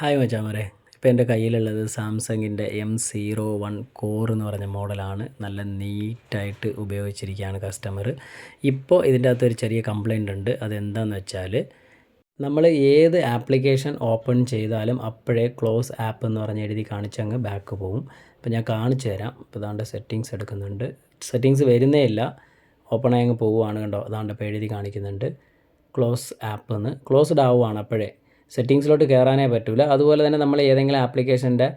Hi മച്ചാമരെ. ഇപ്പോൾ എന്റെ കയ്യിലുള്ളത് സാംസങ്ങിന്റെ എം സീറോ വൺ കോർ എന്ന് പറഞ്ഞ മോഡലാണ്. നല്ല നീറ്റായിട്ട് ഉപയോഗിച്ചിരിക്കുകയാണ് കസ്റ്റമർ ഇപ്പോൾ ഇതിന്റെ അകത്ത് ഒരു ചെറിയ കംപ്ലൈന്റ് ഉണ്ട്. അതെന്താണെന്ന് വെച്ചാൽ നമ്മൾ ഏത് ആപ്ലിക്കേഷൻ ഓപ്പൺ ചെയ്താലും അപ്പോഴേ ക്ലോസ് ആപ്പ് എന്ന് പറഞ്ഞ് എഴുതി കാണിച്ചങ്ങ് ബാക്ക് പോവും. അപ്പോൾ ഞാൻ കാണിച്ചു തരാം. ഇപ്പോൾ ഇതാണ്ട് സെറ്റിങ്സ് എടുക്കുന്നുണ്ട്. സെറ്റിങ്സ് വരുന്നേ ഇല്ല. ഓപ്പൺ ആയങ്ങ് പോവുകയാണ് കണ്ടോ. അതാണ്ട് ഇപ്പോൾ എഴുതി കാണിക്കുന്നുണ്ട്. ക്ലോസ് ആപ്പ് എന്ന്. ക്ലോസ്ഡ് ആവുകയാണ് അപ്പോഴേ. സെറ്റിങ്സിലോട്ട് കയറാനേ പറ്റില്ല അതുപോലെ തന്നെ നമ്മൾ ഏതെങ്കിലും ആപ്ലിക്കേഷന്റെ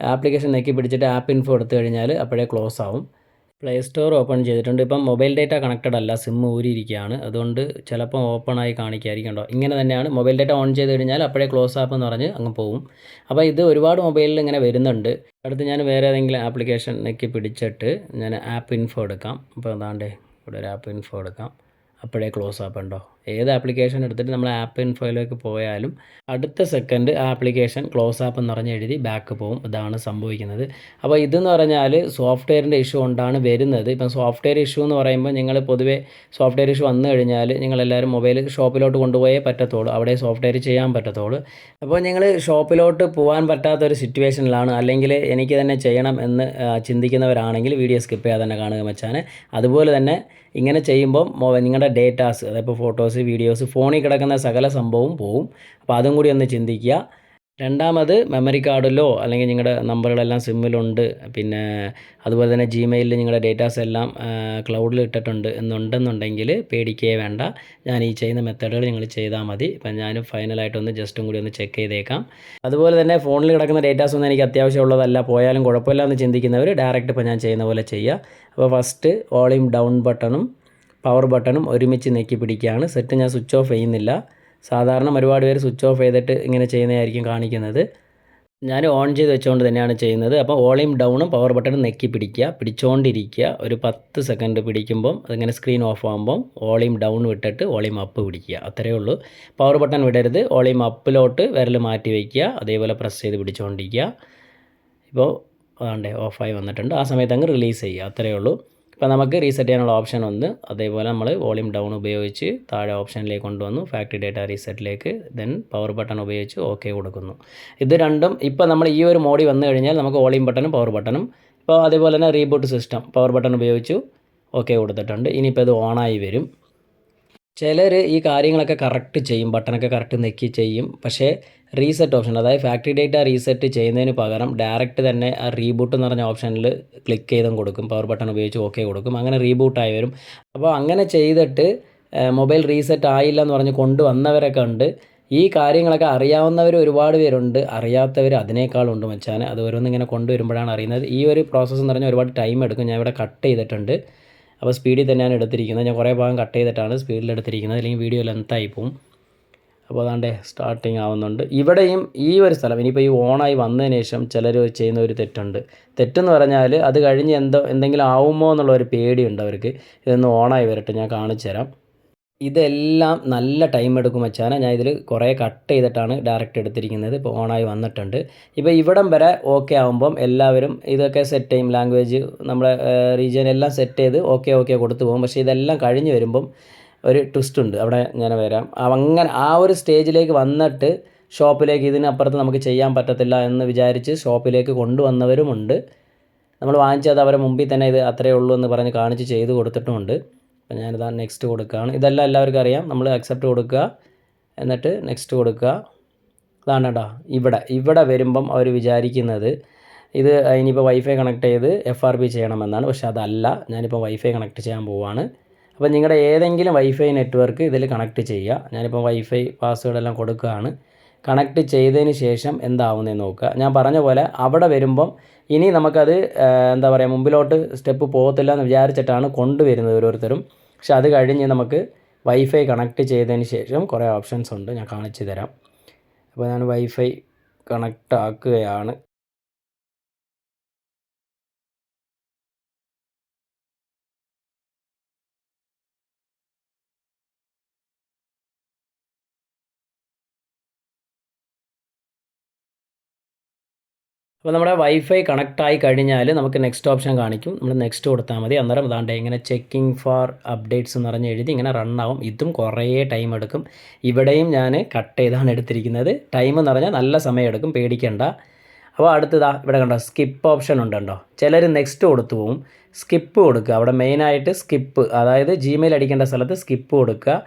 ആപ്ലിക്കേഷൻ നെക്കി പിടിച്ചിട്ട് ആപ്പ് ഇൻഫോ എടുത്തു കഴിഞ്ഞാൽ അപ്പോഴേ ക്ലോസ് ആവും. പ്ലേ സ്റ്റോർ ഓപ്പൺ ചെയ്തിട്ടുണ്ട്. ഇപ്പം മൊബൈൽ ഡേറ്റ കണക്റ്റഡ് അല്ല സിം ഊരിയിരിക്കുകയാണ് അതുകൊണ്ട് ചിലപ്പോൾ ഓപ്പൺ ആയി കാണിക്കായിരിക്കും കേട്ടോ. ഇങ്ങനെ തന്നെയാണ്. മൊബൈൽ ഡേറ്റ ഓൺ ചെയ്ത് കഴിഞ്ഞാൽ അപ്പോഴേ ക്ലോസ് ആപ്പ് എന്ന് പറഞ്ഞ് അങ്ങ് പോകും അപ്പോൾ ഇത് ഒരുപാട് മൊബൈലിൽ ഇങ്ങനെ വരുന്നുണ്ട്. അടുത്ത് ഞാൻ വേറെ ഏതെങ്കിലും ആപ്ലിക്കേഷൻ നെക്കി പിടിച്ചിട്ട് ഞാൻ ആപ്പ് ഇൻഫോ എടുക്കാം. അപ്പോൾ അതാണ്ടേ ഇവിടെ ഒരു ആപ്പ് ഇൻഫോ എടുക്കാം. അപ്പോഴേ ക്ലോസ് ആപ്പ് ഉണ്ടോ? ഏത് ആപ്ലിക്കേഷൻ എടുത്തിട്ട് നമ്മൾ ആപ്പ് ഇൻഫോയിലേക്ക് പോയാലും അടുത്ത സെക്കൻഡ് ആ ആപ്ലിക്കേഷൻ ക്ലോസ് ആപ്പ് എന്ന് പറഞ്ഞ് എഴുതി ബാക്ക് പോകും. ഇതാണ് സംഭവിക്കുന്നത്. അപ്പോൾ ഇതെന്ന് പറഞ്ഞാൽ സോഫ്റ്റ്വെയറിന്റെ ഇഷ്യൂ കൊണ്ടാണ് വരുന്നത്. ഇപ്പം സോഫ്റ്റ്വെയർ ഇഷ്യൂ എന്ന് പറയുമ്പോൾ നിങ്ങൾ പൊതുവേ സോഫ്റ്റ്വെയർ ഇഷ്യൂ വന്നു കഴിഞ്ഞാൽ നിങ്ങളെല്ലാവരും മൊബൈൽ ഷോപ്പിലോട്ട് കൊണ്ടുപോയേ പറ്റത്തുള്ളൂ. അവിടെ സോഫ്റ്റ്വെയർ ചെയ്യാൻ പറ്റത്തുള്ളൂ. അപ്പോൾ നിങ്ങൾ ഷോപ്പിലോട്ട് പോകാൻ പറ്റാത്തൊരു സിറ്റുവേഷനിലാണ് അല്ലെങ്കിൽ എനിക്ക് തന്നെ ചെയ്യണം എന്ന് ചിന്തിക്കുന്നവരാണെങ്കിൽ വീഡിയോ സ്കിപ്പ് ചെയ്യാതെ തന്നെ കാണുക മച്ചാനെ. അതുപോലെ തന്നെ ഇങ്ങനെ ചെയ്യുമ്പോൾ നിങ്ങളുടെ ഡേറ്റാസ് അതായത് ഫോട്ടോസ് വീഡിയോസ് ഫോണിൽ കിടക്കുന്ന സകല സംഭവവും പോവും. അപ്പോൾ അതും കൂടി ഒന്ന് ചിന്തിക്കുക. രണ്ടാമത് മെമ്മറി കാർഡിലോ അല്ലെങ്കിൽ നിങ്ങളുടെ നമ്പറുകളെല്ലാം സിമ്മിലുണ്ട് പിന്നെ അതുപോലെ തന്നെ ജിമെയിലിൽ നിങ്ങളുടെ ഡേറ്റാസ് എല്ലാം ക്ലൗഡിൽ ഇട്ടിട്ടുണ്ട് എന്നുണ്ടെന്നുണ്ടെങ്കിൽ പേടിക്കേ വേണ്ട. ഞാൻ ഈ ചെയ്യുന്ന മെത്തേഡുകൾ നിങ്ങൾ ചെയ്താൽ മതി. ഇപ്പം ഞാൻ ഫൈനലായിട്ടൊന്ന് ജസ്റ്റും കൂടി ഒന്ന് ചെക്ക് ചെയ്തേക്കാം. അതുപോലെ തന്നെ ഫോണിൽ കിടക്കുന്ന ഡേറ്റാസ് ഒന്നും എനിക്ക് അത്യാവശ്യമുള്ളതല്ല പോയാലും കുഴപ്പമില്ല എന്ന് ചിന്തിക്കുന്നവർ ഡയറക്റ്റ് ഇപ്പോൾ ഞാൻ ചെയ്യുന്ന പോലെ ചെയ്യുക. അപ്പോൾ ഫസ്റ്റ് വോളിയം ഡൗൺ ബട്ടണും പവർ ബട്ടണും ഒരുമിച്ച് നെക്കി പിടിക്കുകയാണ് സെറ്റ് ഞാൻ സ്വിച്ച് ഓഫ് ചെയ്യുന്നില്ല. സാധാരണ ഒരുപാട് പേര് സ്വിച്ച് ഓഫ് ചെയ്തിട്ട് ഇങ്ങനെ ചെയ്യുന്നതായിരിക്കും കാണിക്കുന്നത്. ഞാൻ ഓൺ ചെയ്ത് വെച്ചുകൊണ്ട് തന്നെയാണ് ചെയ്യുന്നത്. അപ്പോൾ വോളിയം ഡൗണും പവർ ബട്ടണും നെക്കി പിടിക്കുക പിടിച്ചുകൊണ്ടിരിക്കുക ഒരു പത്ത് സെക്കൻഡ് പിടിക്കുമ്പം അതിങ്ങനെ സ്ക്രീൻ ഓഫ് ആകുമ്പം വോളിയം ഡൗൺ വിട്ടിട്ട് വോളിയം അപ്പ് പിടിക്കുക. അത്രയേ ഉള്ളൂ. പവർ ബട്ടൺ വിടരുത്. വോളിയം അപ്പിലോട്ട് വിരൽ മാറ്റി വയ്ക്കുക അതേപോലെ പ്രസ് ചെയ്ത് പിടിച്ചുകൊണ്ടിരിക്കുക ഇപ്പോൾ അതാണ്ടേ ഓഫായി വന്നിട്ടുണ്ട്. ആ സമയത്ത് അങ്ങ് റിലീസ് ചെയ്യുക. അത്രയേ ഉള്ളൂ. ഇപ്പോൾ നമുക്ക് റീസെറ്റ് ചെയ്യാനുള്ള ഓപ്ഷൻ ഒന്ന് അതേപോലെ നമ്മൾ വോളിയം ഡൗൺ ഉപയോഗിച്ച് താഴെ ഓപ്ഷനിലേക്ക് കൊണ്ടുവന്നു. ഫാക്ടറി ഡേറ്റ റീസെറ്റിലേക്ക് ദെൻ പവർ ബട്ടൺ ഉപയോഗിച്ച് ഓക്കെ കൊടുക്കുന്നു. ഇത് രണ്ടും ഇപ്പോൾ നമ്മൾ ഈ ഒരു മോഡി വന്നു കഴിഞ്ഞാൽ നമുക്ക് വോളിയം ബട്ടണും പവർ ബട്ടണും ഇപ്പോൾ അതേപോലെ തന്നെ റീബൂട്ട് സിസ്റ്റം പവർ ബട്ടൺ ഉപയോഗിച്ചു ഓക്കെ കൊടുത്തിട്ടുണ്ട്. ഇനിയിപ്പോൾ ഇത് ഓണായി വരും. ചിലർ ഈ കാര്യങ്ങളൊക്കെ കറക്റ്റ് ചെയ്യും ബട്ടണൊക്കെ കറക്റ്റ് നെക്കി ചെയ്യും. പക്ഷേ റീസെറ്റ് ഓപ്ഷൻ അതായത് ഫാക്ടറി ഡേറ്റ റീസെറ്റ് ചെയ്യുന്നതിന് പകരം ഡയറക്റ്റ് തന്നെ ആ റീബൂട്ട് എന്ന് പറഞ്ഞ ഓപ്ഷനിൽ ക്ലിക്ക് ചെയ്തും കൊടുക്കും. പവർ ബട്ടൺ ഉപയോഗിച്ച് ഓക്കെ കൊടുക്കും. അങ്ങനെ റീബൂട്ടായി വരും. അപ്പോൾ അങ്ങനെ ചെയ്തിട്ട് മൊബൈൽ റീസെറ്റ് ആയില്ല എന്ന് പറഞ്ഞ് കൊണ്ടുവന്നവരൊക്കെ ഉണ്ട്. ഈ കാര്യങ്ങളൊക്കെ അറിയാവുന്നവർ ഒരുപാട് പേരുണ്ട്. അറിയാത്തവർ അതിനേക്കാളുണ്ട് മച്ചാൻ അത് ഓരോന്നിങ്ങനെ കൊണ്ടുവരുമ്പോഴാണ് അറിയുന്നത്. ഈ ഒരു പ്രോസസ്സ് എന്ന് പറഞ്ഞാൽ ഒരുപാട് ടൈം എടുക്കും. ഞാൻ ഇവിടെ കട്ട് ചെയ്തിട്ടുണ്ട്. അപ്പോൾ സ്പീഡിൽ തന്നെയാണ് എടുത്തിരിക്കുന്നത്. ഞാൻ കുറേ ഭാഗം കട്ട് ചെയ്തിട്ടാണ് സ്പീഡിൽ എടുത്തിരിക്കുന്നത്. അല്ലെങ്കിൽ വീഡിയോ ലെങ്ത്തായി പോവും. അപ്പോൾ അതാണ്ട് സ്റ്റാർട്ടിങ് ആവുന്നുണ്ട്. ഇവിടെയും ഈ ഒരു സ്ഥലം ഇനിയിപ്പോൾ ഈ ഓണായി വന്നതിന് ശേഷം ചിലർ ചെയ്യുന്ന ഒരു തെറ്റുണ്ട്. തെറ്റെന്ന് പറഞ്ഞാൽ അത് കഴിഞ്ഞ് എന്തോ എന്തെങ്കിലും ആവുമോ എന്നുള്ള ഒരു പേടിയുണ്ട് അവർക്ക്. ഇതൊന്ന് ഓണായി വരട്ടെ ഞാൻ കാണിച്ചു തരാം ഇതെല്ലാം നല്ല ടൈം എടുക്കും വെച്ചാൽ ഞാൻ ഇതിൽ കുറേ കട്ട് ചെയ്തിട്ടാണ് ഡയറക്റ്റ് എടുത്തിരിക്കുന്നത്. ഇപ്പോൾ ഓണായി വന്നിട്ടുണ്ട്. ഇപ്പോൾ ഇവിടം വരെ ഓക്കെ ആകുമ്പം എല്ലാവരും ഇതൊക്കെ സെറ്റ് ചെയ്യും. ലാംഗ്വേജ് നമ്മളെ റീജിയൻ എല്ലാം സെറ്റ് ചെയ്ത് ഓക്കെ ഓക്കെ കൊടുത്തു പോകും. പക്ഷേ ഇതെല്ലാം കഴിഞ്ഞ് വരുമ്പം ഒരു ട്വിസ്റ്റ് ഉണ്ട്. അവിടെ ഞാൻ വരാം. അങ്ങനെ ആ ഒരു സ്റ്റേജിലേക്ക് വന്നിട്ട് ഷോപ്പിലേക്ക് ഇതിനപ്പുറത്ത് നമുക്ക് ചെയ്യാൻ പറ്റത്തില്ല എന്ന് വിചാരിച്ച് ഷോപ്പിലേക്ക് കൊണ്ടുവന്നവരുമുണ്ട്. നമ്മൾ വാങ്ങിച്ചത് അവരെ മുമ്പിൽ തന്നെ ഇത് അത്രയേ ഉള്ളൂ എന്ന് പറഞ്ഞ് കാണിച്ച് ചെയ്ത് കൊടുത്തിട്ടുമുണ്ട്. അപ്പോൾ ഞാനിതാ നെക്സ്റ്റ് കൊടുക്കുകയാണ്. ഇതെല്ലാം എല്ലാവർക്കും അറിയാം. നമ്മൾ അക്സെപ്റ്റ് കൊടുക്കുക. എന്നിട്ട് നെക്സ്റ്റ് കൊടുക്കുക. അതാണ് കേട്ടോ. ഇവിടെ ഇവിടെ വരുമ്പം അവർ വിചാരിക്കുന്നത് ഇത് ഇനിയിപ്പോൾ വൈഫൈ കണക്ട് ചെയ്ത് എഫ് ആർ പി ചെയ്യണമെന്നാണ്. പക്ഷെ അതല്ല ഞാനിപ്പോൾ വൈഫൈ കണക്ട് ചെയ്യാൻ പോവുകയാണ് അപ്പോൾ നിങ്ങളുടെ ഏതെങ്കിലും വൈഫൈ നെറ്റ്വർക്ക് ഇതിൽ കണക്ട് ചെയ്യുക. ഞാനിപ്പോൾ വൈഫൈ പാസ്വേഡ് എല്ലാം കൊടുക്കുകയാണ്. കണക്ട് ചെയ്തതിന് ശേഷം എന്താവുന്നതെന്ന് നോക്കുക. ഞാൻ പറഞ്ഞ പോലെ അവിടെ വരുമ്പം ഇനി നമുക്കത് എന്താ പറയുക മുമ്പിലോട്ട് സ്റ്റെപ്പ് പോകത്തില്ല എന്ന് വിചാരിച്ചിട്ടാണ് കൊണ്ടുവരുന്നത് ഓരോരുത്തരും. പക്ഷെ അത് കഴിഞ്ഞ് നമുക്ക് വൈഫൈ കണക്ട് ചെയ്തതിന് ശേഷം കുറേ ഓപ്ഷൻസ് ഉണ്ട്. ഞാൻ കാണിച്ചു തരാം. അപ്പോൾ ഞാൻ വൈഫൈ കണക്ട് ആക്കുകയാണ്. അപ്പോൾ നമ്മുടെ വൈഫൈ കണക്ട് ആയി കഴിഞ്ഞാൽ നമുക്ക് നെക്സ്റ്റ് ഓപ്ഷൻ കാണിക്കും. നമ്മൾ നെക്സ്റ്റ് കൊടുത്താൽ മതി. അന്നേരം അതാണ്ട് ഇങ്ങനെ ചെക്കിംഗ് ഫോർ അപ്ഡേറ്റ്സ് എന്ന് പറഞ്ഞ് എഴുതി ഇങ്ങനെ റണ്ണാവും ഇതും കുറേ ടൈം എടുക്കും. ഇവിടെയും ഞാൻ കട്ട് ചെയ്താണ് എടുത്തിരിക്കുന്നത്. ടൈം എന്ന് പറഞ്ഞാൽ നല്ല സമയം എടുക്കും. പേടിക്കേണ്ട. അപ്പോൾ അടുത്തതാ ഇവിടെ കണ്ടോ സ്കിപ്പ് ഓപ്ഷൻ ഉണ്ടോ ചിലർ നെക്സ്റ്റ് കൊടുത്തു പോവും. സ്കിപ്പ് കൊടുക്കുക. അവിടെ മെയിനായിട്ട് സ്കിപ്പ് അതായത് ജിമെയിൽ അടിക്കേണ്ട സ്ഥലത്ത് സ്കിപ്പ് കൊടുക്കുക.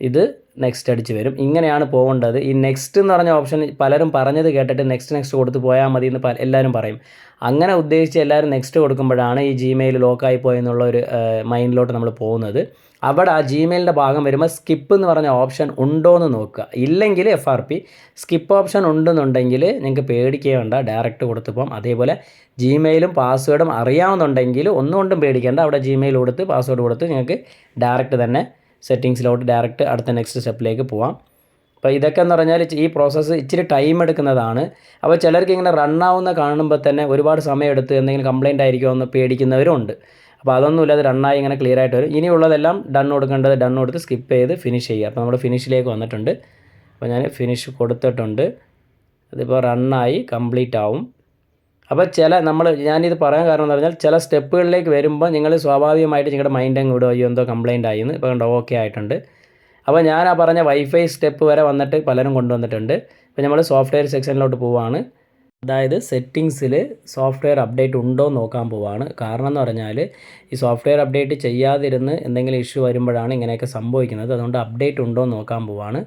ഇത് നെക്സ്റ്റ് അടിച്ച് വരും. ഇങ്ങനെയാണ് പോകേണ്ടത്. ഈ നെക്സ്റ്റ് എന്ന് പറഞ്ഞ ഓപ്ഷൻ പലരും പറഞ്ഞത് കേട്ടിട്ട് നെക്സ്റ്റ് നെക്സ്റ്റ് കൊടുത്ത് പോയാൽ മതി എന്ന് എല്ലാവരും പറയും. അങ്ങനെ ഉദ്ദേശിച്ച് എല്ലാവരും നെക്സ്റ്റ് കൊടുക്കുമ്പോഴാണ് ഈ ജിമെയിൽ ലോക്കായി പോയെന്നുള്ള ഒരു മൈൻഡിലോട്ട് നമ്മൾ പോകുന്നത്. അവിടെ ആ ജിമെയിലിന്റെ ഭാഗം വരുമ്പോൾ സ്കിപ്പ് എന്ന് പറഞ്ഞ ഓപ്ഷൻ ഉണ്ടോ എന്ന് നോക്കുക. ഇല്ലെങ്കിൽ F R P skip option ഉണ്ടെന്നുണ്ടെങ്കിൽ നിങ്ങൾക്ക് പേടിക്കേണ്ട ഡയറക്റ്റ് കൊടുത്ത് അതേപോലെ ജിമെയിലും പാസ്വേഡും അറിയാവുന്നുണ്ടെങ്കിൽ ഒന്നുകൊണ്ടും പേടിക്കേണ്ട. അവിടെ ജിമെയിൽ കൊടുത്ത് പാസ്വേഡ് കൊടുത്ത് നിങ്ങൾക്ക് ഡയറക്റ്റ് തന്നെ സെറ്റിങ്സിലോട്ട് ഡയറക്റ്റ് അടുത്ത നെക്സ്റ്റ് സ്റ്റെപ്പിലേക്ക് പോവാം. അപ്പോൾ ഇതൊക്കെ എന്ന് പറഞ്ഞാൽ ഈ പ്രോസസ്സ് ഇച്ചിരി ടൈം എടുക്കുന്നതാണ്. അപ്പോൾ ചിലർക്ക് ഇങ്ങനെ റൺ ആവുന്ന കാണുമ്പോൾ തന്നെ ഒരുപാട് സമയം എടുത്ത് എന്തെങ്കിലും കംപ്ലൈന്റ് ആയിരിക്കുമോ എന്ന് പേടിക്കുന്നവരുണ്ട്. അപ്പോൾ അതൊന്നുമില്ല അത് റണ്ണായി ഇങ്ങനെ ക്ലിയർ ആയിട്ട് വരും. ഇനിയുള്ളതെല്ലാം ഡൺ കൊടുക്കേണ്ടത് ഡൺ കൊടുത്ത് സ്കിപ്പ് ചെയ്ത് ഫിനിഷ് ചെയ്യുക. അപ്പോൾ നമ്മൾ ഫിനിഷിലേക്ക് വന്നിട്ടുണ്ട്. അപ്പോൾ ഞാൻ ഫിനിഷ് കൊടുത്തിട്ടുണ്ട്. അതിപ്പോൾ റണ്ണായി കംപ്ലീറ്റ് ആവും. അപ്പോൾ ചില നമ്മൾ ഞാനിത് പറയാൻ കാരണം എന്ന് പറഞ്ഞാൽ ചില സ്റ്റെപ്പുകളിലേക്ക് വരുമ്പോൾ നിങ്ങൾ സ്വാഭാവികമായിട്ട് നിങ്ങളുടെ മൈൻഡ് അങ്ങ് വിടും എന്തോ കംപ്ലൈന്റ് ആയിന്ന് ഇപ്പോൾ കണ്ടോ ഓക്കെ ആയിട്ടുണ്ട്. അപ്പോൾ ഞാൻ ആ പറഞ്ഞ വൈഫൈ സ്റ്റെപ്പ് വരെ വന്നിട്ട് പലരും കൊണ്ടുവന്നിട്ടുണ്ട്. ഇപ്പോൾ നമ്മൾ സോഫ്റ്റ്വെയർ സെക്ഷനിലോട്ട് പോവാണ്. അതായത് സെറ്റിങ്സിൽ സോഫ്റ്റ്വെയർ അപ്ഡേറ്റ് ഉണ്ടോ എന്ന് നോക്കാൻ പോവാണ്. കാരണം എന്ന് പറഞ്ഞാൽ ഈ സോഫ്റ്റ്വെയർ അപ്ഡേറ്റ് ചെയ്യാതിരുന്ന് എന്തെങ്കിലും ഇഷ്യൂ വരുമ്പോഴാണ് ഇങ്ങനെയൊക്കെ സംഭവിക്കുന്നത്. അതുകൊണ്ട് അപ്ഡേറ്റ് ഉണ്ടോ എന്ന് നോക്കാൻ പോവാണ്.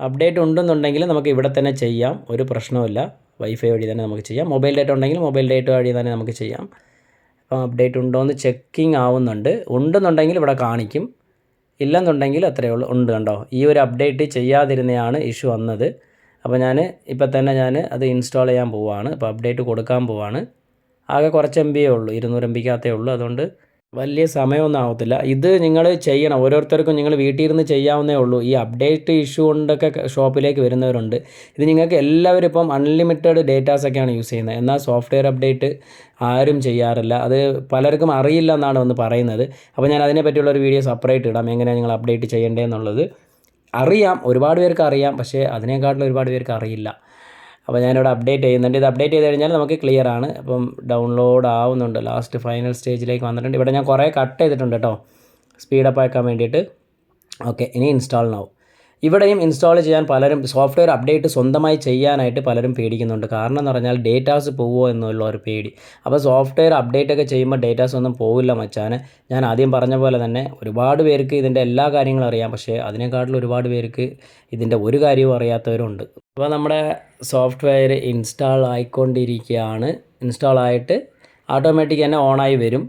അപ്ഡേറ്റ് ഉണ്ടെന്നുണ്ടെങ്കിൽ നമുക്ക് ഇവിടെ തന്നെ ചെയ്യാം. ഒരു പ്രശ്നവുമില്ല. വൈഫൈ വഴി തന്നെ നമുക്ക് ചെയ്യാം. മൊബൈൽ ഡേറ്റ ഉണ്ടെങ്കിൽ മൊബൈൽ ഡേറ്റ വഴി തന്നെ നമുക്ക് ചെയ്യാം. അപ്പം അപ്ഡേറ്റ് ഉണ്ടോ എന്ന് ചെക്കിംഗ് ആവുന്നുണ്ട്. ഉണ്ടെന്നുണ്ടെങ്കിൽ ഇവിടെ കാണിക്കും. ഇല്ലെന്നുണ്ടെങ്കിൽ അത്രയേ ഉള്ളൂ. ഉണ്ട് കണ്ടോ? ഈ ഒരു അപ്ഡേറ്റ് ചെയ്യാതിരുന്നതാണ് ഇഷ്യൂ വന്നത്. അപ്പോൾ ഞാൻ ഇപ്പം തന്നെ ഞാൻ അത് ഇൻസ്റ്റാൾ ചെയ്യാൻ പോവുകയാണ് അപ്പോൾ അപ്ഡേറ്റ് കൊടുക്കാൻ പോവുകയാണ് ആകെ കുറച്ച് എം ബിയേ ഉള്ളൂ. ഇരുന്നൂറ് എം ബിക്കകത്തേ ഉള്ളൂ. അതുകൊണ്ട് വലിയ സമയമൊന്നും ആവത്തില്ല ഇത് നിങ്ങൾ ചെയ്യണം. ഓരോരുത്തർക്കും നിങ്ങൾ വീട്ടിൽ ഇരുന്ന് ചെയ്യാവുന്നേ ഉള്ളൂ. ഈ അപ്ഡേറ്റ് ഇഷ്യൂ കൊണ്ടൊക്കെ ഷോപ്പിലേക്ക് വരുന്നവരുണ്ട്. ഇത് നിങ്ങൾക്ക് എല്ലാവരും ഇപ്പം അൺലിമിറ്റഡ് ഡേറ്റാസൊക്കെയാണ് യൂസ് ചെയ്യുന്നത്. എന്നാൽ സോഫ്റ്റ്വെയർ അപ്ഡേറ്റ് ആരും ചെയ്യാറില്ല. അത് പലർക്കും അറിയില്ല എന്നാണ് ഒന്ന് പറയുന്നത്. അപ്പോൾ ഞാൻ അതിനെ പറ്റിയുള്ള ഒരു വീഡിയോ സെപ്പറേറ്റ് ഇടാം. എങ്ങനെയാണ് നിങ്ങൾ അപ്ഡേറ്റ് ചെയ്യേണ്ടതെന്നുള്ളത് അറിയാം. ഒരുപാട് പേർക്ക് അറിയാം. പക്ഷേ അതിനേക്കാട്ടിലും ഒരുപാട് പേർക്ക് അറിയില്ല. അപ്പോൾ ഞാനിവിടെ അപ്ഡേറ്റ് ചെയ്യുന്നുണ്ട്. ഇത് അപ്ഡേറ്റ് ചെയ്ത് കഴിഞ്ഞാൽ നമുക്ക് ക്ലിയർ ആണ്. അപ്പം ഡൗൺലോഡ് ആവുന്നുണ്ട്. ലാസ്റ്റ് ഫൈനൽ സ്റ്റേജിലേക്ക് വന്നിട്ടുണ്ട്. ഇവിടെ ഞാൻ കുറേ കട്ട് ചെയ്തിട്ടുണ്ട് കേട്ടോ. സ്പീഡപ്പ് ആക്കാൻ വേണ്ടിയിട്ട്. ഓക്കെ ഇനി ഇൻസ്റ്റാൾ ആവും ഇവിടെയും ഇൻസ്റ്റാൾ ചെയ്യാൻ പലരും സോഫ്റ്റ്വെയർ അപ്ഡേറ്റ് സ്വന്തമായി ചെയ്യാനായിട്ട് പലരും പേടിക്കുന്നുണ്ട്. കാരണം എന്ന് പറഞ്ഞാൽ ഡേറ്റാസ് പോവുമോ എന്നുള്ള ഒരു പേടി. അപ്പോൾ സോഫ്റ്റ്വെയർ അപ്ഡേറ്റ് ഒക്കെ ചെയ്യുമ്പോൾ ഡേറ്റാസ് ഒന്നും പോവില്ല മച്ചാന്. ഞാൻ ആദ്യം പറഞ്ഞ പോലെ തന്നെ ഒരുപാട് പേർക്ക് ഇതിന്റെ എല്ലാ കാര്യങ്ങളും അറിയാം. പക്ഷേ അതിനെക്കാട്ടിലും ഒരുപാട് പേർക്ക് ഇതിന്റെ ഒരു കാര്യവും അറിയാത്തവരുണ്ട്. അപ്പോൾ നമ്മുടെ സോഫ്റ്റ്വെയർ ഇൻസ്റ്റാൾ ആയിക്കൊണ്ടിരിക്കുകയാണ്. ഇൻസ്റ്റാൾ ആയിട്ട് ഓട്ടോമാറ്റിക് തന്നെ ഓണായി വരും.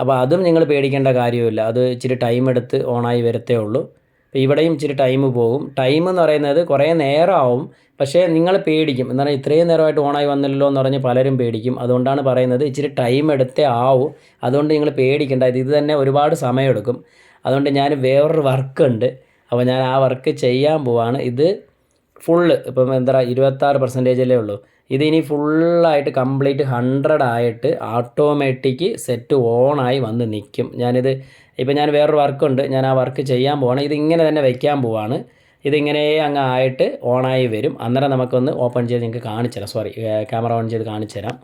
അപ്പോൾ അതും നിങ്ങൾ പേടിക്കേണ്ട കാര്യമില്ല അത് ഇച്ചിരി ടൈം എടുത്ത് ഓണായി വരത്തേ ഉള്ളൂ. അപ്പോൾ ഇവിടെയും ഇച്ചിരി ടൈം പോകും. ടൈം എന്ന് പറയുന്നത് കുറേ നേരമാവും. പക്ഷേ നിങ്ങൾ പേടിക്കും. എന്ന് പറഞ്ഞാൽ ഇത്രയും നേരമായിട്ട് ഓണായി വന്നല്ലോ എന്ന് പറഞ്ഞ് പലരും പേടിക്കും. അതുകൊണ്ടാണ് പറയുന്നത് ഇച്ചിരി ടൈം എടുത്തേ ആവും. അതുകൊണ്ട് നിങ്ങൾ പേടിക്കേണ്ട. ഇത് ഇത് തന്നെ ഒരുപാട് സമയമെടുക്കും. അതുകൊണ്ട് ഞാൻ വേറൊരു വർക്ക് ഉണ്ട്. അപ്പോൾ ഞാൻ ആ വർക്ക് ചെയ്യാൻ പോവാണ്. ഇത് ഫുള്ള് ഇപ്പം എന്താ പറയുക ഇരുപത്താറ് പെർസെന്റേജല്ലേ ഉള്ളൂ. ഇത് ഇനി ഫുള്ളായിട്ട് കംപ്ലീറ്റ് ഹൺഡ്രഡ് ആയിട്ട് ഓട്ടോമാറ്റിക് സെറ്റ് ഓണായി വന്ന് നിൽക്കും. ഞാനിത് ഇപ്പം ഞാൻ വേറൊരു വർക്കുണ്ട്. ഞാൻ ആ വർക്ക് ചെയ്യാൻ പോവാണ്. ഇതിങ്ങനെ തന്നെ വയ്ക്കാൻ പോവാണ്. ഇതിങ്ങനെ അങ്ങ് ആയിട്ട് ഓണായി വരും. അന്നേരം നമുക്കൊന്ന് ഓപ്പൺ ചെയ്ത് നിങ്ങൾക്ക് കാണിച്ചു തരാം. സോറി ക്യാമറ ഓൺ ചെയ്ത് കാണിച്ചു തരാം.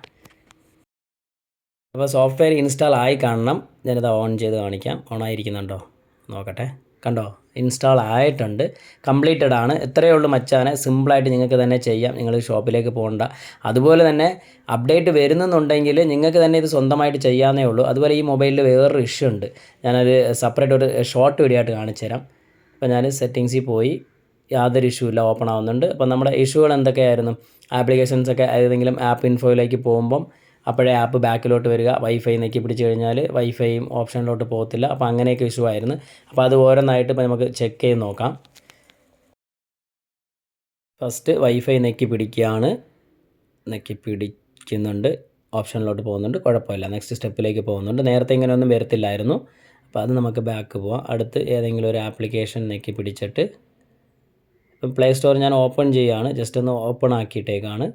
അപ്പോൾ സോഫ്റ്റ്വെയർ ഇൻസ്റ്റാൾ ആയി കാണണം. ഞാനിത് ഓൺ ചെയ്ത് കാണിക്കാം. ഓൺ ആയിരിക്കുന്നുണ്ടോ നോക്കട്ടെ. കണ്ടോ? ഇൻസ്റ്റാൾ ആയിട്ടുണ്ട്. കംപ്ലീറ്റഡ് ആണ്. എത്രയേ ഉള്ളൂ മച്ചാനെ. സിമ്പിളായിട്ട് നിങ്ങൾക്ക് തന്നെ ചെയ്യാം. നിങ്ങൾ ഷോപ്പിലേക്ക് പോകണ്ട. അതുപോലെ തന്നെ അപ്ഡേറ്റ് വരുന്നെന്നുണ്ടെങ്കിൽ നിങ്ങൾക്ക് തന്നെ ഇത് സ്വന്തമായിട്ട് ചെയ്യാവുന്നേ ഉള്ളൂ. അതുപോലെ ഈ മൊബൈലിൽ വേറൊരു ഇഷ്യൂ ഉണ്ട്. ഞാനത് സെപ്പറേറ്റ് ഒരു ഷോർട്ട് വീഡിയോ ആയിട്ട് കാണിച്ചു തരാം. അപ്പോൾ ഞാൻ സെറ്റിങ്സിൽ പോയി യാതൊരു ഇഷ്യൂ ഇല്ല. ഓപ്പൺ ആവുന്നുണ്ട്. അപ്പോൾ നമ്മുടെ ഇഷ്യൂകൾ എന്തൊക്കെയായിരുന്നു? ആപ്ലിക്കേഷൻസൊക്കെ ഏതെങ്കിലും ആപ്പ് ഇൻഫോയിലേക്ക് പോകുമ്പം അപ്പോഴേ ആപ്പ് ബാക്കിലോട്ട് വരിക വൈഫൈ നെക്കി പിടിച്ച് കഴിഞ്ഞാൽ വൈഫൈയും ഓപ്ഷനിലോട്ട് പോകത്തില്ല. അപ്പോൾ അങ്ങനെയൊക്കെ ഇഷ്യൂ ആയിരുന്നു അപ്പോൾ അത് ഓരോന്നായിട്ട് ഇപ്പോൾ നമുക്ക് ചെക്ക് ചെയ്ത് നോക്കാം. ഫസ്റ്റ് വൈഫൈ നെക്കി പിടിക്കുകയാണ്. നെക്കി പിടിക്കുന്നുണ്ട്. ഓപ്ഷനിലോട്ട് പോകുന്നുണ്ട്. കുഴപ്പമില്ല. നെക്സ്റ്റ് സ്റ്റെപ്പിലേക്ക് പോകുന്നുണ്ട്. നേരത്തെ ഇങ്ങനെയൊന്നും വരത്തില്ലായിരുന്നു. അപ്പോൾ അത് നമുക്ക് ബാക്ക് പോവാം. അടുത്ത് ഏതെങ്കിലും ഒരു ആപ്ലിക്കേഷൻ നെക്കി പിടിച്ചിട്ട് ഇപ്പം പ്ലേ സ്റ്റോർ ഞാൻ ഓപ്പൺ ചെയ്യുകയാണ്. ജസ്റ്റ് ഒന്ന് ഓപ്പൺ ആക്കിയിട്ടേക്കാണ്.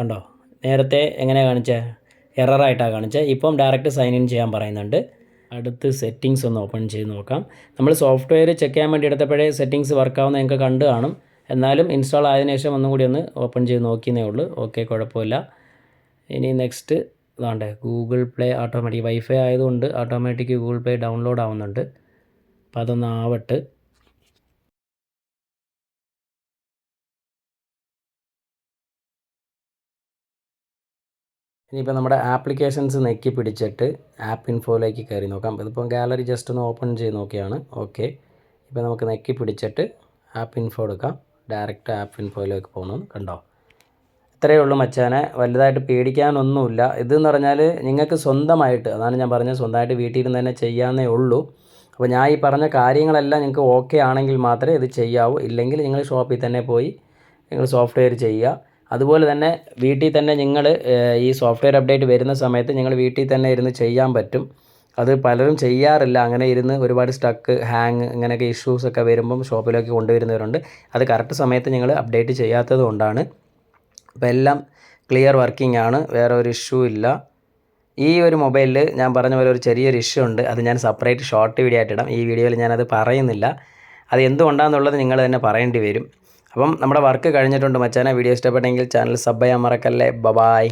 കണ്ടോ? നേരത്തെ എങ്ങനെയാണ് കാണിച്ചത് എററായിട്ടാണ് കാണിച്ചത് ഇപ്പം ഡയറക്റ്റ് സൈൻ ഇൻ ചെയ്യാൻ പറയുന്നുണ്ട്. അടുത്ത് സെറ്റിങ്സ് ഒന്ന് ഓപ്പൺ ചെയ്ത് നോക്കാം. നമ്മൾ സോഫ്റ്റ്വെയർ ചെക്ക് ചെയ്യാൻ വേണ്ടി എടുത്തപ്പോഴേ സെറ്റിങ്സ് വർക്കാവുന്ന ഞങ്ങൾക്ക് കണ്ടു കാണും. എന്നാലും ഇൻസ്റ്റാൾ ആയതിനു ശേഷം ഒന്നും കൂടി ഒന്ന് ഓപ്പൺ ചെയ്ത് നോക്കിയെന്നേ ഉള്ളൂ. ഓക്കെ കുഴപ്പമില്ല. ഇനി നെക്സ്റ്റ് ഇതാണ്ടേ ഗൂഗിൾ പ്ലേ ഓട്ടോമാറ്റിക് വൈഫൈ ആയതുകൊണ്ട് ഓട്ടോമാറ്റിക് ഗൂഗിൾ പ്ലേ ഡൗൺലോഡ് ആവുന്നുണ്ട്. അപ്പോൾ അതൊന്ന് ഇനിയിപ്പോൾ നമ്മുടെ ആപ്ലിക്കേഷൻസ് നെക്കി പിടിച്ചിട്ട് ആപ്പ് ഇൻഫോയിലേക്ക് കയറി നോക്കാം. ഇതിപ്പോൾ ഗാലറി ജസ്റ്റ് ഒന്ന് ഓപ്പൺ ചെയ്ത് നോക്കിയാണ്. ഓക്കെ ഇപ്പോൾ നമുക്ക് നെക്കി പിടിച്ചിട്ട് ആപ്പ് ഇൻഫോ എടുക്കാം. ഡയറക്റ്റ് ആപ്പ് ഇൻഫോയിലേക്ക് പോകണം കണ്ടോ? ഇത്രയേ ഉള്ളൂ മച്ചാനെ. വലുതായിട്ട് പേടിക്കാനൊന്നുമില്ല. ഇതെന്ന് പറഞ്ഞാൽ നിങ്ങൾക്ക് സ്വന്തമായിട്ട് അതാണ് ഞാൻ പറഞ്ഞത് സ്വന്തമായിട്ട് വീട്ടിൽ ഇരുന്ന് തന്നെ ചെയ്യാവുന്നേ ഉള്ളൂ. അപ്പോൾ ഞാൻ ഈ പറഞ്ഞ കാര്യങ്ങളെല്ലാം നിങ്ങൾക്ക് ഓക്കെ ആണെങ്കിൽ മാത്രമേ ഇത് ചെയ്യാവൂ. ഇല്ലെങ്കിൽ നിങ്ങൾ ഷോപ്പിൽ തന്നെ പോയി നിങ്ങൾ സോഫ്റ്റ്വെയർ ചെയ്യുക. അതുപോലെ തന്നെ വീട്ടിൽ തന്നെ നിങ്ങൾ ഈ സോഫ്റ്റ്വെയർ അപ്ഡേറ്റ് വരുന്ന സമയത്ത് നിങ്ങൾ വീട്ടിൽ തന്നെ ഇരുന്ന് ചെയ്യാൻ പറ്റും. അത് പലരും ചെയ്യാറില്ല. അങ്ങനെ ഇരുന്ന് ഒരുപാട് സ്റ്റക്ക് ഹാങ് ഇങ്ങനെയൊക്കെ ഇഷ്യൂസ് ഒക്കെ വരുമ്പം ഷോപ്പിലേക്ക് കൊണ്ടുവരുന്നവരുണ്ട്. അത് കറക്റ്റ് സമയത്ത് നിങ്ങൾ അപ്ഡേറ്റ് ചെയ്യാത്തത് കൊണ്ടാണ്. അപ്പോൾ എല്ലാം ക്ലിയർ വർക്കിംഗ് ആണ്. വേറെ ഒരു ഇഷ്യൂ ഇല്ല. ഈ ഒരു മൊബൈലിൽ ഞാൻ പറഞ്ഞ പോലെ ഒരു ചെറിയൊരു ഇഷ്യൂ ഉണ്ട്. അത് ഞാൻ സെപ്പറേറ്റ് ഷോർട്ട് വീഡിയോ ആയിട്ട് ഇടാം. ഈ വീഡിയോയിൽ ഞാനത് പറയുന്നില്ല. അത് എന്തുകൊണ്ടാണെന്നുള്ളത് നിങ്ങൾ തന്നെ പറയേണ്ടി വരും. അപ്പം നമ്മുടെ വർക്ക് കഴിഞ്ഞിട്ടുണ്ട് മച്ചാനെ. വീഡിയോ ഇഷ്ടപ്പെട്ടെങ്കിൽ ചാനൽ സബ് ചെയ്യാൻ മറക്കല്ലേ. ബബായ്